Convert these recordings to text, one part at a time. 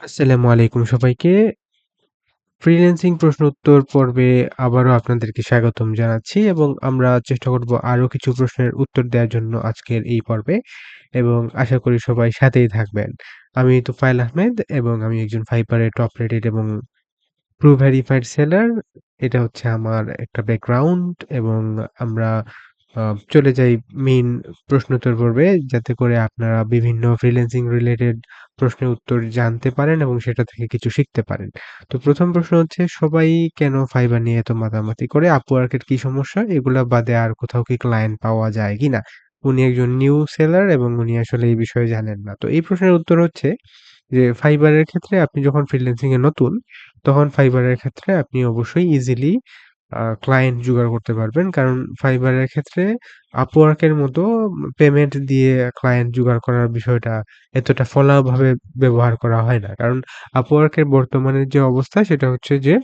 আসসালামু আলাইকুম সবাইকে। ফ্রিল্যান্সিং প্রশ্ন উত্তর পর্বে আবারও আপনাদেরকে স্বাগতম জানাচ্ছি এবং আমরা চেষ্টা করব আরও কিছু প্রশ্নের উত্তর দেওয়ার জন্য আজকের এই পর্বে এবং আশা করি সবাই সাথেই থাকবেন। আমি তুফাইল আহমেদ এবং আমি একজন ফাইবার এর টপ রেটেড এবং প্রুভ ভেরিফাইড সেলার। এটা হচ্ছে আমার একটা ব্যাকগ্রাউন্ড এবং আমরা চলে যাই মেইন প্রশ্নোত্তর পর্বে যাতে করে আপনারা বিভিন্ন ফ্রিল্যান্সিং রিলেটেড প্রশ্নের উত্তর জানতে পারেন এবং সেটা থেকে কিছু শিখতে পারেন। তো প্রথম প্রশ্ন হচ্ছে সবাই কেন ফাইবার নিয়ে এত মাতামাতি করে? আপওয়ার্ক এর কি সমস্যা? এগুলা বাদে আর কোথাও কি ক্লায়েন্ট পাওয়া যায় কিনা? উনি একজন নিউ সেলার এবং উনি আসলে এই বিষয়ে জানেন না। তো এই প্রশ্নের উত্তর হচ্ছে যে ফাইবারের ক্ষেত্রে আপনি যখন ফ্রিল্যান্সিং এ নতুন, তখন ফাইবারের ক্ষেত্রে আপনি অবশ্যই ইজিলি ক্লায়েন্ট জোগাড় করতে পারবেন। কারণ ফাইবারের ক্ষেত্রে আপওয়ার্কের মতো পেমেন্ট দিয়ে ক্লায়েন্ট জোগাড় করার বিষয়টা এতটা ফলাভাবে ব্যবহার করা হয় না। কারণ আপওয়ার্কের বর্তমানে যে অবস্থা সেটা হচ্ছে যে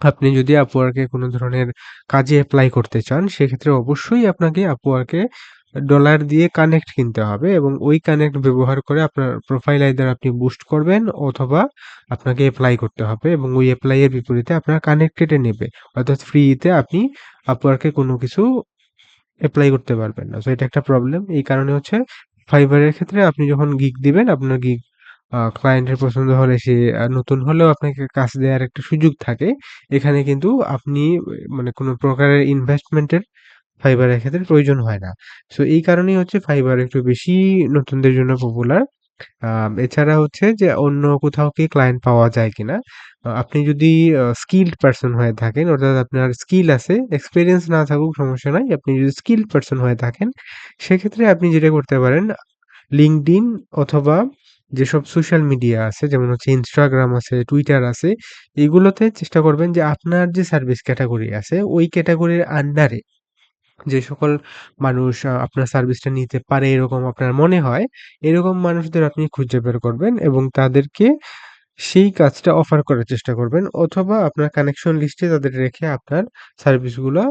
আপনি যদি আপওয়ার্কে কোনো ধরনের কাজে অ্যাপ্লাই করতে চান, সেক্ষেত্রে অবশ্যই আপনাকে আপওয়ার্ক ডলার দিয়ে কানেক্ট কিনতে হবে এবং ওই কানেক্ট ব্যবহার করে আপনার প্রোফাইল আইদার আপনি বুস্ট করবেন অথবা আপনাকে অ্যাপ্লাই করতে হবে এবং ওই এপ্লাই এর বিপরীতে আপনার কানেক্ট কেটে নেবে। অর্থাৎ ফ্রিতে আপনি আপওয়ার্ক কোনো কিছু অ্যাপ্লাই করতে পারবেন না। সো এটা একটা প্রবলেম। এই কারণে হচ্ছে ফাইবার এর ক্ষেত্রে আপনি যখন গিগ দিবেন, আপনার গিগ ক্লায়েন্টের পছন্দ হলে সে নতুন হলেও আপনাকে কাজ দেওয়ার একটা সুযোগ থাকে। এখানে কিন্তু আপনি মানে কোনো প্রকারের ইনভেস্টমেন্ট এর ফাইবার এর ক্ষেত্রে প্রয়োজন হয় না। সো এই কারণেই হচ্ছে ফাইবার একটু বেশি নতুনদের জন্য পপুলার। এছাড়া হচ্ছে যে অন্য কোথাও কি ক্লায়েন্ট পাওয়া যায় কিনা? আপনি যদি স্কিলড পারসন হয়ে থাকেন, অর্থাৎ আপনার স্কিল আছে, এক্সপেরিয়েন্স না থাকুক সমস্যা নাই। আপনি যদি স্কিলড পারসন হয়ে থাকেন, সেক্ষেত্রে আপনি যেটা করতে পারেন LinkedIn অথবা যেসব সোশ্যাল মিডিয়া আছে যেমন হচ্ছে ইনস্টাগ্রাম আছে, টুইটার আছে, এগুলোতে চেষ্টা করবেন যে আপনার যে সার্ভিস ক্যাটাগরি আছে, ওই ক্যাটাগরির আন্ডারে যে সকল মানুষ আপনার সার্ভিসটা নিতে পারে এরকম আপনার মনে হয়, এরকম মানুষদের আপনি খুঁজে বের করবেন এবং তাদেরকে সেই কাজটা অফার করার চেষ্টা করবেন অথবা আপনার কানেকশন লিস্টে তাদের রেখে আপনার সার্ভিসগুলো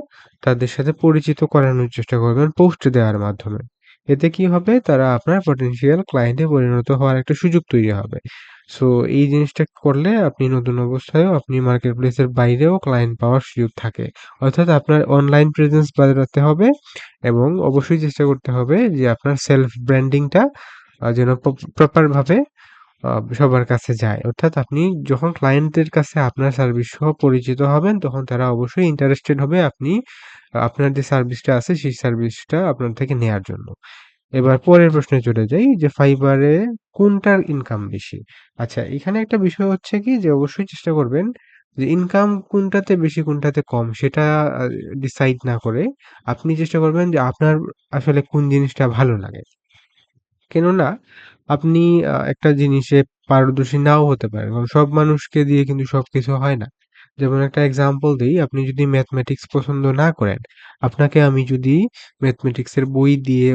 তাদের সাথে পরিচিত করানোর চেষ্টা করবেন পোস্ট দেওয়ার মাধ্যমে। এতে কি হবে? তারা আপনার পটেনশিয়াল ক্লায়েন্টে পরিণত হওয়ার একটা সুযোগ তৈরি হবে। সো এই জিনিসটা করলে আপনি নতুন অবস্থায়ও আপনি মার্কেট প্লেসের বাইরেও ক্লায়েন্ট পাওয়ার সুযোগ থাকে। অর্থাৎ আপনার অনলাইন প্রেজেন্স বাড়াতে হবে এবং অবশ্যই চেষ্টা করতে হবে যে আপনার সেলফ ব্র্যান্ডিংটা যেন প্রপ প্রপার ভাবে আ সবার কাছে যায়। অর্থাৎ আপনি যখন ক্লায়েন্টদের কাছে আপনার সার্ভিস সহ পরিচিত হবেন, তখন তারা অবশ্যই ইন্টারেস্টেড হবে আপনি আপনার যে সার্ভিসটা আছে, সেই সার্ভিসটা আপনার থেকে নেয়ার জন্য। এবার পরের প্রশ্নে চলে যাই যে ফাইবারে কোনটার ইনকাম বেশি? আচ্ছা এখানে একটা বিষয় হচ্ছে কি যে অবশ্যই চেষ্টা করবেন যে ইনকাম কোনটাতে বেশি, কোনটাতে কম, সেটা ডিসাইড না করে আপনি চেষ্টা করবেন যে আপনার আসলে কোন জিনিসটা ভালো লাগে। কেননা আপনি একটা জিনিসে পারদর্শী নাও হতে পারেন। কারণ সব মানুষকে দিয়ে কিন্তু সবকিছু হয় না। যেমন একটা এক্সাম্পল দিই আপনি যদি ম্যাথমেটিক্স পছন্দ না করেন, আপনাকে আমি যদি ম্যাথমেটিক্স এর বই দিয়ে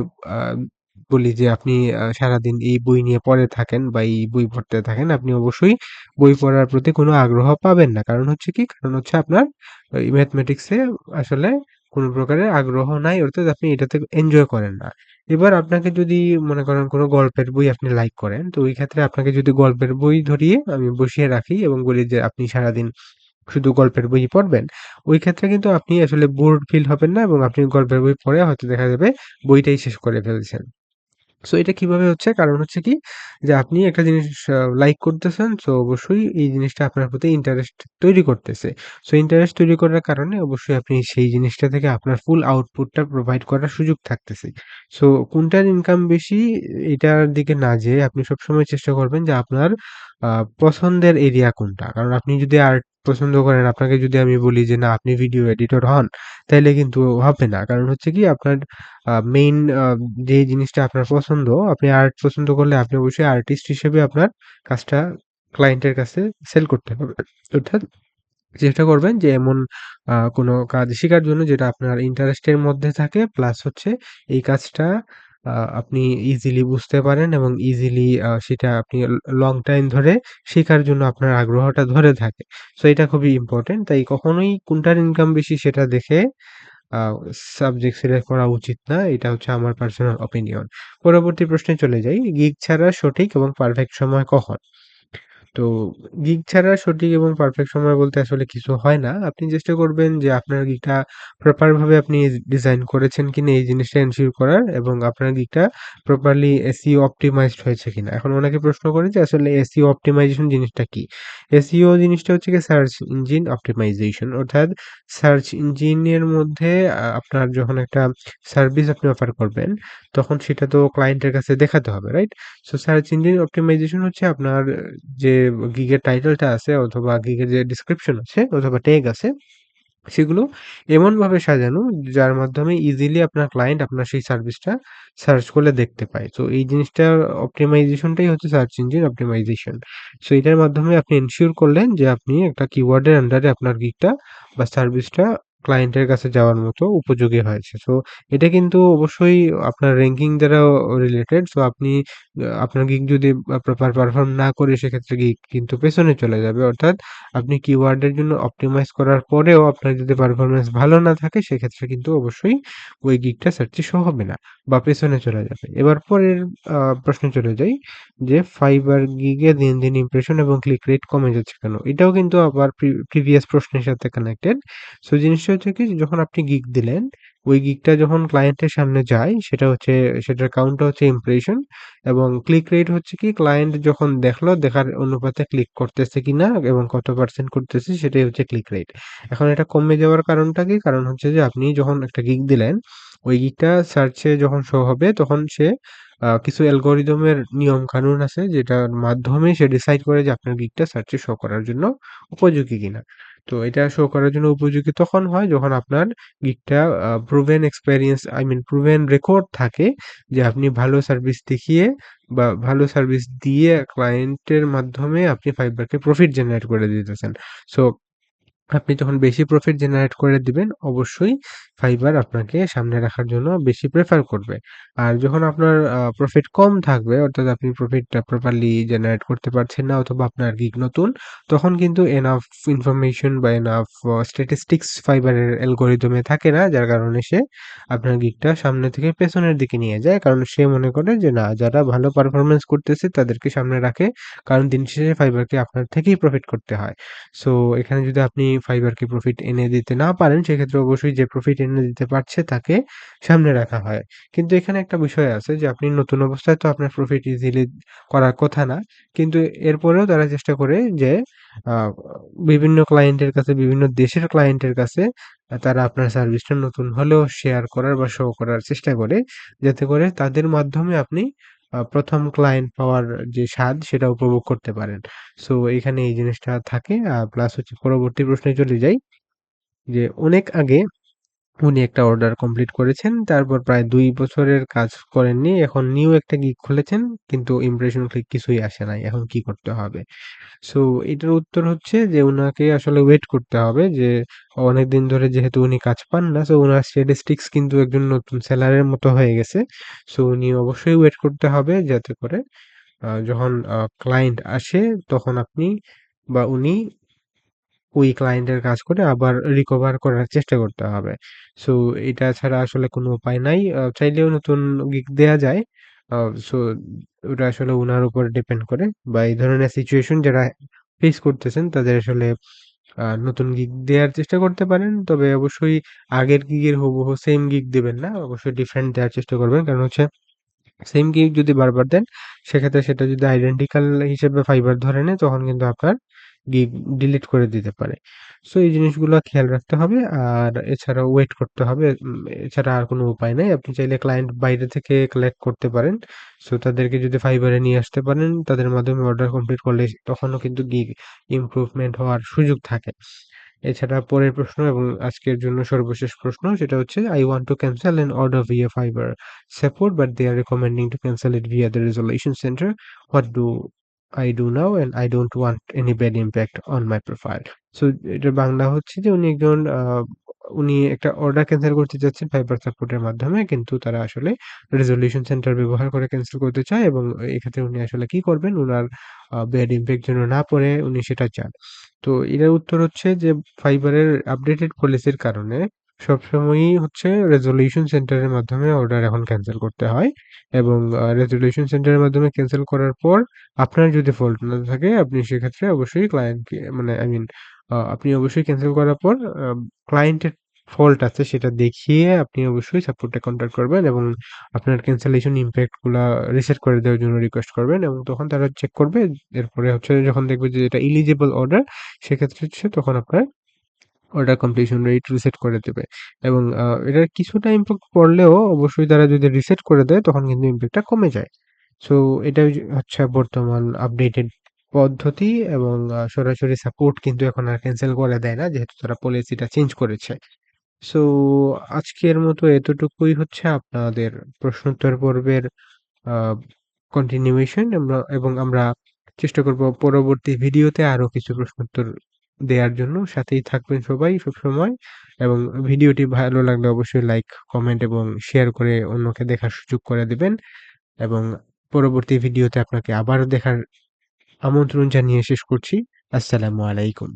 বলি যে আপনি সারাদিন এই বই নিয়ে পড়ে থাকেন বা এই বই পড়তে থাকেন, আপনি অবশ্যই বই পড়ার প্রতি কোনো আগ্রহ পাবেন না। কারণ হচ্ছে কি? কারণ হচ্ছে আপনার ম্যাথমেটিক্স আসলে কোনো প্রকারের আগ্রহ নাই অর্থাৎ আপনি এটাতে এনজয় করেন না। এবার আপনাকে যদি মনে করেন কোনো গল্পের বই আপনি লাইক করেন, তো ওই ক্ষেত্রে আপনাকে যদি গল্পের বই ধরিয়ে আমি বসিয়ে রাখি এবং বলি যে আপনি সারাদিন শুধু গল্পের বই পড়বেন, ওই ক্ষেত্রে কিন্তু আপনি আসলে বোর্ড ফিল হবেন না এবং আপনি গল্পের বই পড়ে হয়তো দেখা যাবে বইটাই শেষ করে ফেলছেন। সো এটা কীভাবে হচ্ছে? কারণ হচ্ছে কি? যে আপনি একটা জিনিস লাইক করতেছেন সো অবশ্যই এই জিনিসটা আপনার প্রতি ইন্টারেস্ট তৈরি করতেছে। সো ইন্টারেস্ট তৈরি করার কারণে অবশ্যই আপনি সেই জিনিসটা থেকে আপনার ফুল আউটপুটটা প্রোভাইড করার সুযোগ থাকতেছে। সো কোনটার ইনকাম বেশি এটার দিকে না যেয়ে আপনি সবসময় চেষ্টা করবেন যে আপনার পছন্দের এরিয়া কোনটা? কারণ আপনি যদি আর্ট পছন্দ করেন, আপনাকে যদি আমি বলি যে না আপনি ভিডিও এডিটর হন, তাইলে কিন্তু হবে না। কারণ হচ্ছে কি আপনার মেইন যে জিনিসটা আপনার পছন্দ, আপনি আর্ট পছন্দ করলে আপনি অবশ্যই আর্টিস্ট হিসেবে আপনার কাজটা ক্লায়েন্টের কাছে সেল করতে হবে। অর্থাৎ চেষ্টা করবেন যে এমন কোনো কাজ শিখার জন্য যেটা আপনার ইন্টারেস্টের মধ্যে থাকে প্লাস হচ্ছে এই কাজটা আপনি ইজিলি বুঝতে পারেন এবং ইজিলি সেটা আপনি লং টাইম ধরে শেখার জন্য আপনার আগ্রহটা ধরে থাকে। সো এটা খুবই ইম্পোর্টেন্ট। তাই কখনোই কোনটার ইনকাম বেশি সেটা দেখে সাবজেক্ট সিলেক্ট করা উচিত না। এটা হচ্ছে আমার পার্সোনাল ওপিনিয়ন। পরবর্তী প্রশ্নে চলে যাই। গিগ ছাড়া সঠিক এবং পারফেক্ট সময় কখন? তো গিগ ছাড়া সঠিক এবং পারফেক্ট সময় বলতে আসলে কিছু হয় না। আপনি চেষ্টা করবেন যে আপনার গিগটা প্রপার ভাবে আপনি ডিজাইন করেছেন কিনা এই জিনিসটা এনশিওর করার এবং আপনার গিগটা প্রপারলি SEO অপটিমাইজড হয়েছে কিনা। এখন অনেকে প্রশ্ন করে যে আসলে SEO অপটিমাইজেশন জিনিসটা কি? SEO জিনিসটা হচ্ছে গিয়ে সার্চ ইঞ্জিন অপটিমাইজেশন অর্থাৎ সার্চ ইঞ্জিনের মধ্যে আপনার যখন একটা সার্ভিস আপনি অফার করবেন, তখন সেটা তো ক্লায়েন্টের কাছে দেখাতে হবে, right? So search engine optimisation হচ্ছে আপনার যে গিগের টাইটেলটা আছে অথবা গিগের যে ডেসক্রিপশন আছে অথবা ট্যাগ আছে, সেগুলো এমনভাবে সাজানো যার মাধ্যমে ইজিলি আপনার ক্লায়েন্ট আপনার সেই সার্ভিসটা সার্চ করলে দেখতে পায়। তো এই জিনিসটার অপটিমাইজেশনটাই হচ্ছে সার্চ ইঞ্জিন অপটিমাইজেশন। সো এটার মাধ্যমে আপনি এনশিওর করলেন যে আপনি একটা কিওয়ার্ডের আন্ডারে আপনার গিগটা বা সার্ভিসটা ক্লায়েন্টের কাছে যাওয়ার মতো উপযোগী হয়েছে। সো এটা কিন্তু অবশ্যই আপনার র্যাঙ্কিং দ্বারা রিলেটেড। সো আপনি, আপনার গিগ যদি প্রপার পারফর্ম না করে, সেক্ষেত্রে গিগ কিন্তু পেছনে চলে যাবে। অর্থাৎ আপনি কিওয়ার্ডের জন্য অপটিমাইজ করার পরেও আপনার যদি পারফরমেন্স ভালো না থাকে, সেক্ষেত্রে কিন্তু অবশ্যই ওই গিগটা সার্চে শো হবে না বা পেছনে চলে যাবে। এবার পরের প্রশ্নে চলে যাই যে ফাইবার গিগে দিন, দিন ইমপ্রেশন এবং ক্লিক রেট কমে যাচ্ছে কেন? এটাও কিন্তু আবার প্রিভিয়াস প্রশ্নের সাথে কানেক্টেড। সো জিনিসটা হচ্ছে কি যখন আপনি গিগ দিলেন, ওই গিগটা যখন ক্লায়েন্টের সামনে যায় সেটা হচ্ছে সেটার কাউন্টটা হচ্ছে ইমপ্রেশন এবং ক্লিক রেট হচ্ছে কি ক্লায়েন্ট যখন দেখল, দেখার অনুপাতে ক্লিক করতেছে কিনা এবং কত পার্সেন্ট করতেছে সেটাই হচ্ছে ক্লিক রেট। এখন এটা কমে যাওয়ার কারণটা কি? কারণ হচ্ছে যে আপনি যখন একটা গিগ দিলেন, ওই গিগটা সার্চে যখন শো হবে, তখন সে কিছু অ্যালগোরিদমের নিয়ম কানুন আছে, যেটার মাধ্যমে সে ডিসাইড করে যে আপনার গিগটা সার্চে শো করার জন্য উপযোগী কিনা। তো এটা শো করার জন্য উপযোগী তখন হয় যখন আপনার গিগটা আ proven experience I mean proven record থাকে যে আপনি ভালো সার্ভিস দেখিয়ে বা ভালো সার্ভিস দিয়ে ক্লায়েন্টের মাধ্যমে আপনি ফাইবারকে প্রফিট জেনারেট করে দিতেছেন। সো আপনি যখন বেশি প্রফিট জেনারেট করে দিবেন, অবশ্যই ফাইবার আপনাকে সামনে রাখার জন্য বেশি প্রেফার করবে। আর যখন আপনার প্রফিট কম থাকবে অর্থাৎ আপনি প্রফিটটা প্রপারলি জেনারেট করতে পারছেন না অথবা আপনার গিগ নতুন, তখন কিন্তু এনাফ ইনফরমেশন বা এনাফ স্ট্যাটিস্টিক্স ফাইবারের অ্যালগোরিদমে থাকে না। যার কারণে সে আপনার গিগটা সামনে থেকে পেছনের দিকে নিয়ে যায়। কারণ সে মনে করে যে না যারা ভালো পারফরমেন্স করতেছে তাদেরকে সামনে রাখে। কারণ দিন শেষে ফাইবারকে আপনার থেকেই প্রফিট করতে হয়। সো এখানে যদি আপনি ফাইবারকে প্রফিট এনে দিতে না পারেন, সেক্ষেত্রে অবশ্যই যে প্রফিট এনে দিতে পারছে তাকে সামনে রাখা হয়। কিন্তু এখানে একটা বিষয় আছে যে আপনি নতুন অবস্থায় তো আপনার প্রফিট ইজিলি করার কথা না। কিন্তু এরপরেও তারা চেষ্টা করে যে বিভিন্ন ক্লায়েন্টের কাছে, বিভিন্ন দেশের ক্লায়েন্টের কাছে তারা আপনার সার্ভিসটা নতুন হলেও শেয়ার করার বা শো করার চেষ্টা করে। যাতে করে তাদের মাধ্যমে আপনি ১ম ক্লায়েন্ট পাওয়ার যে স্বাদ সেটা উপভোগ করতে পারেন। সো এখানে এই জিনিসটা থাকে। আর প্লাস হচ্ছে পরবর্তী প্রশ্নে চলে যাই। যে অনেক আগে উনি একটা অর্ডার কমপ্লিট করেছেন। তারপর প্রায় দুই বছরের কাজ করেননি। এখন নিউ একটা গিগ খুলেছেন কিন্তু ইমপ্রেশন ক্লিক কিছুই আসে নাই। এখন কি করতে হবে? সো এটার উত্তর হচ্ছে যে উনাকে আসলে ওয়েট করতে হবে যে অনেক দিন ধরে যেহেতু উনি কাজ পান না, সো উনার স্ট্যাটিস্টিক্স কিন্তু একজন নতুন সেলারের মতো হয়ে গেছে। সো উনি অবশ্যই ওয়েট করতে হবে যাতে করে যখন ক্লায়েন্ট আসে তখন আপনি বা উনি ওই ক্লায়েন্টের কাজ করে আবার রিকভার করার চেষ্টা করতে হবে। সো এটা ছাড়া আসলে কোনো উপায় নাই। আ চাইলেও নতুন গিগ দেয়া যায়। সো ওটা আসলে ওনার উপর ডিপেন্ড করে বা এই ধরনের সিচুয়েশন যারা ফেস করতেছেন, তাদের আসলে আ নতুন গিগ দেওয়ার চেষ্টা করতে পারেন। তবে অবশ্যই আগের গিগের হুবহু সেম গিগ দিবেন না। অবশ্যই ডিফারেন্ট দেওয়ার চেষ্টা করবেন। কারণ হচ্ছে সেম গিগ যদি বারবার দেন, সেক্ষেত্রে সেটা যদি আইডেন্টিক্যাল হিসেবে ফাইবার ধরে নেয় তখন কিন্তু আপনার গিগ ডিলিট করে দিতে পারে। সো এই জিনিসগুলো খেয়াল রাখতে হবে। আর এছাড়া ওয়েট করতে হবে। এছাড়া আর কোনো উপায় নাই। আপনি চাইলে ক্লায়েন্ট বাইরে থেকে কালেক্ট করতে পারেন। সো তাদেরকে যদি ফাইবারে নিয়ে আসতে পারেন, তাদের মাধ্যমে অর্ডার কমপ্লিট করলে তখনও কিন্তু গিগ ইমপ্রুভমেন্ট হওয়ার সুযোগ থাকে। এছাড়া পরের প্রশ্ন এবং আজকের জন্য সর্বশেষ প্রশ্ন, সেটা হচ্ছে I want to cancel an order via fiber support but they are recommending to cancel it via the resolution center what do I do now and I don't want any bad impact on my profile so এটা বাংলা হচ্ছে যে উনি একজন উনি একটা order cancel করতে চাচ্ছেন fibre সাপোর্টের মাধ্যমে, কিন্তু তারা আসলে রেজলিউশন সেন্টার ব্যবহার করে ক্যান্সেল করতে চায় এবং এক্ষেত্রে উনি আসলে কি করবেন? ওনার ব্যাড ইম্প্যাক্ট যেন না পড়ে উনি সেটা চান। তো এটার উত্তর হচ্ছে যে ফাইবারের আপডেটেড পলিসির কারণে সবসময়ই হচ্ছে রেজোলিউশন সেন্টারের মাধ্যমে অর্ডার এখন ক্যান্সেল করতে হয় এবং রেজোলিউশন সেন্টারের মাধ্যমে ক্যান্সেল করার পর আপনার যদি ফল্ট না থাকে, আপনি সেক্ষেত্রে অবশ্যই ক্লায়েন্টকে মানে আই মিন আপনি অবশ্যই ক্যান্সেল করার পর ক্লায়েন্টের ফল্ট আছে সেটা দেখিয়ে আপনি অবশ্যই সাপোর্টে কন্ট্যাক্ট করবেন এবং আপনার ক্যান্সেলেশন ইম্প্যাক্টগুলা রিসেট করে দেওয়ার জন্য রিকোয়েস্ট করবেন এবং তখন তারা চেক করবে। এরপরে হচ্ছে যখন দেখবে যে এটা ইলিজিবল অর্ডার সেক্ষেত্রে হচ্ছে তখন আপনার অর্ডার কমপ্লিশন রেট রিসেট করে দেবে। এবং এটার কিছুটা ইম্প্যাক্ট পড়লেও অবশ্যই তারা যদি রিসেট করে দেয়, তখন কিন্তু ইম্প্যাক্টটা কমে যায়। সো এটাই হচ্ছে বর্তমান আপডেটেড পদ্ধতি এবং সরাসরি সাপোর্ট কিন্তু এখন আর ক্যান্সেল করে দেয় না, যেহেতু তারা পলিসিটা চেঞ্জ করেছে। সো আজকের মতো এতটুকুই হচ্ছে আপনাদের প্রশ্নোত্তর পর্বের কন্টিনিউয়েশন এবং আমরা চেষ্টা করব পরবর্তী ভিডিওতে আরও কিছু প্রশ্নোত্তর দেওয়ার জন্য। সাথেই থাকবেন সবাই সবসময়। এবং ভিডিওটি ভালো লাগলে অবশ্যই লাইক কমেন্ট এবং শেয়ার করে অন্যকে দেখার সুযোগ করে দেবেন। এবং পরবর্তী ভিডিওতে আপনাকে আবারও দেখার আমন্ত্রণ জানিয়ে শেষ করছি। আসসালামু আলাইকুম।